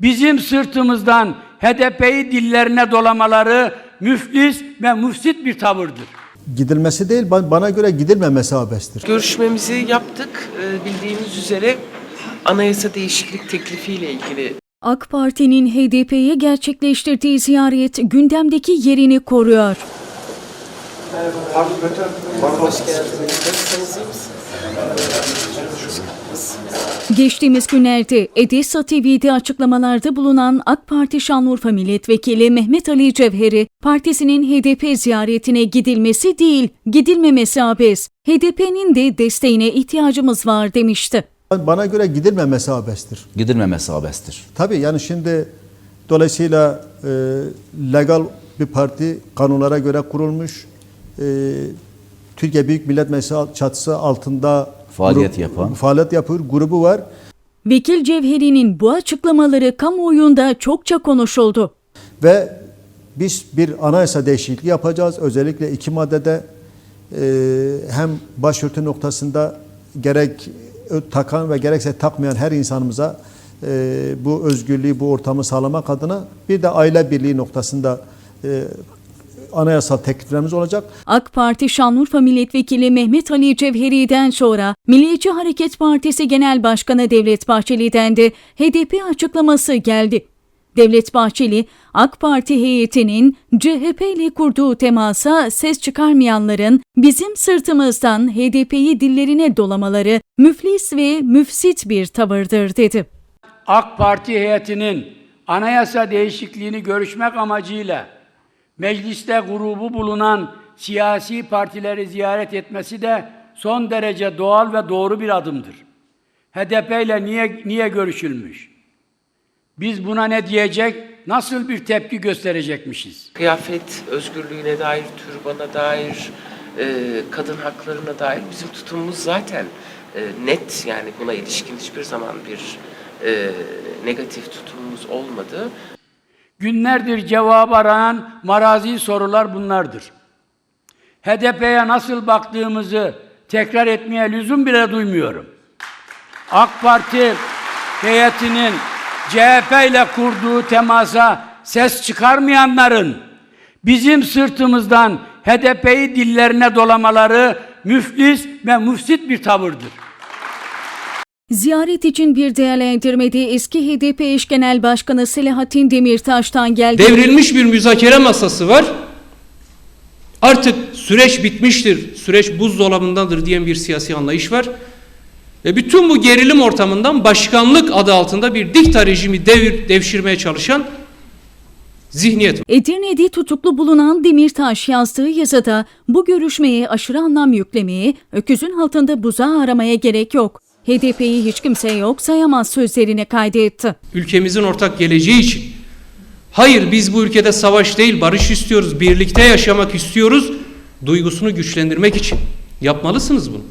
Bizim sırtımızdan HDP'yi dillerine dolamaları müflis ve müfsit bir tavırdır. Gidilmesi değil, ba- bana göre gidilmemesi abestir. Görüşmemizi yaptık. Ee, Bildiğimiz üzere anayasa değişiklik teklifiyle ilgili AK Parti'nin HDP'ye gerçekleştirdiği ziyaret gündemdeki yerini koruyor. hoş geldiniz. Nasılsınız? Geçtiğimiz günlerde Edessa TV'de açıklamalarda bulunan AK Parti Şanlıurfa Milletvekili Mehmet Ali Cevheri, partisinin HDP ziyaretine gidilmesi değil, gidilmemesi abes. HDP'nin de desteğine ihtiyacımız var demişti. Bana göre gidilmemesi abestir. gidilmemesi abestir. Tabii yani şimdi dolayısıyla e, legal bir parti kanunlara göre kurulmuş. E, Türkiye Büyük Millet Meclisi çatısı altında Faaliyet yapan. faaliyet yapıyor, grubu var. Vekil Cevheri'nin bu açıklamaları kamuoyunda çokça konuşuldu. Ve biz bir anayasa değişikliği yapacağız. Özellikle iki maddede e, hem başörtü noktasında gerek takan ve gerekse takmayan her insanımıza e, bu özgürlüğü, bu ortamı sağlamak adına bir de aile birliği noktasında e, anayasal tekliflerimiz olacak. AK Parti Şanlıurfa Milletvekili Mehmet Ali Cevheri'den sonra Milliyetçi Hareket Partisi Genel Başkanı Devlet Bahçeli'den de HDP açıklaması geldi. Devlet Bahçeli, AK Parti heyetinin CHP ile kurduğu temasa ses çıkarmayanların bizim sırtımızdan HDP'yi dillerine dolamaları müflis ve müfsit bir tavırdır dedi. AK Parti heyetinin anayasa değişikliğini görüşmek amacıyla mecliste grubu bulunan siyasi partileri ziyaret etmesi de son derece doğal ve doğru bir adımdır. HDP ile niye, niye görüşülmüş? Biz buna ne diyecek, nasıl bir tepki gösterecekmişiz? kıyafet özgürlüğüne dair, türbana dair, e, kadın haklarına dair bizim tutumumuz zaten e, net. Yani buna ilişkin hiçbir zaman bir e, negatif tutumumuz olmadı. Günlerdir cevabı arayan marazi sorular bunlardır. HDP'ye nasıl baktığımızı tekrar etmeye lüzum bile duymuyorum. AK Parti heyetinin CHP ile kurduğu temasa ses çıkarmayanların bizim sırtımızdan HDP'yi dillerine dolamaları müflis ve müfsit bir tavırdır. Ziyaret için bir değerlendirmede eski HDP eş genel başkanı Selahattin Demirtaş'tan geldi. devrilmiş bir müzakere masası var. Artık süreç bitmiştir, süreç buzdolabındadır diyen bir siyasi anlayış var. Ve bütün bu gerilim ortamından başkanlık adı altında bir dikta rejimi devir, devşirmeye çalışan zihniyet. Edirne'de tutuklu bulunan Demirtaş yazdığı yazıda bu görüşmeye aşırı anlam yüklemeye, öküzün altında buzağı aramaya gerek yok. HDP'yi hiç kimse yok sayamaz sözlerine kaydetti. Ülkemizin ortak geleceği için. Hayır biz bu ülkede savaş değil barış istiyoruz, birlikte yaşamak istiyoruz duygusunu güçlendirmek için. Yapmalısınız bunu.